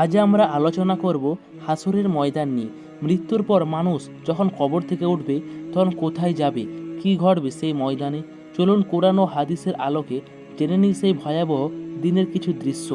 আজ আমরা আলোচনা করব হাসরের ময়দান নিয়ে। মৃত্যুর পর মানুষ যখন কবর থেকে উঠবে, তখন কোথায় যাবে? কি ঘটবে সেই ময়দানে? চলুন কোরআন ও হাদিসের আলোকে জেনে নিই সেই ভয়াবহ দিনের কিছু দৃশ্য।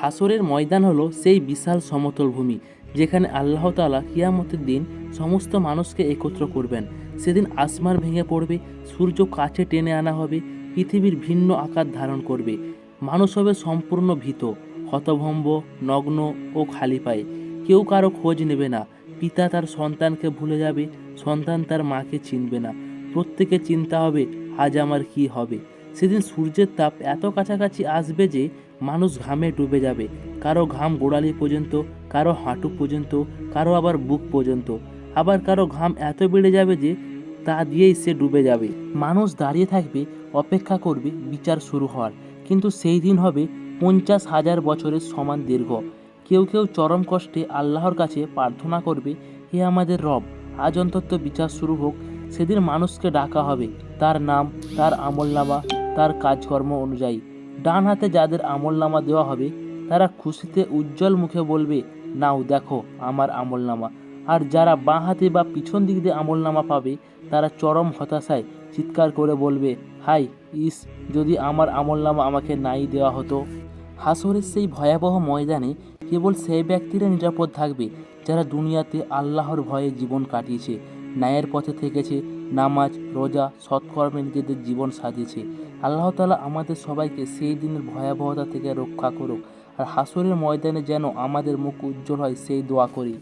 হাসরের ময়দান হলো সেই বিশাল সমতল ভূমি, যেখানে আল্লাহ তাআলা কিয়ামতের দিন সমস্ত মানুষকে একত্র করবেন। সেদিন আসমান ভেঙে পড়বে, সূর্য কাছে টেনে আনা হবে, পৃথিবীর ভিন্ন আকার ধারণ করবে। মানুষ হবে সম্পূর্ণ ভীত। হতভম্ব, নগ্ন ও খালি পায়ে। কেউ কারও খোঁজ নেবে না। পিতা তার সন্তানকে ভুলে যাবে, সন্তান তার মাকে চিনবে না। প্রত্যেকে চিন্তা হবে, আজ আমার কি হবে? সেদিন সূর্যের তাপ এত কাছাকাছি আসবে যে মানুষ ঘামে ডুবে যাবে। কারও ঘাম গোড়ালি পর্যন্ত, কারও হাঁটু পর্যন্ত, কারও আবার বুক পর্যন্ত। আবার কারও ঘাম এত বেড়ে যাবে যে তা দিয়েই সে ডুবে যাবে। মানুষ দাঁড়িয়ে থাকবে, অপেক্ষা করবে, বিচার শুরু হওয়ার। কিন্তু সেই দিন হবে পঞ্চাশ হাজার বছরের সমান দীর্ঘ। কেউ কেউ চরম কষ্টে আল্লাহর কাছে প্রার্থনা করবে, হে আমাদের রব, আজ অন্তত বিচার শুরু হোক, সেদিন মানুষকে ডাকা হবে। তার নাম, তার আমলনামা, তার কাজকর্ম অনুযায়ী। ডান হাতে যাদের আমলনামা দেওয়া হবে, তারা খুশিতে উজ্জ্বল মুখে বলবে, নাও দেখো আমার আমলনামা। আর যারা বাঁ হাতে বা পিছন দিক দিয়ে আমলনামা পাবে, তারা চরম হতাশায় চিৎকার করে বলবে, হাই, ইস, যদি আমার আমলনামা আমাকে নাই দেওয়া হতো। হাসরের সেই ভয়াবহ ময়দানে কেবল সেই ব্যক্তিরা নিরাপদ থাকবে যারা দুনিয়াতে আল্লাহর ভয়ে জীবন কাটিয়েছে, ন্যায়ের পথে থেকেছে, নামাজ, রোজা, সৎকর্মে নিজেদের জীবন সাজিয়েছে আল্লাহ তালা আমাদের সবাইকে সেই দিনের ভয়াবহতা থেকে রক্ষা করুক আর হাসরের ময়দানে যেন আমাদের মুখ উজ্জ্বল হয় সেই দোয়া করি।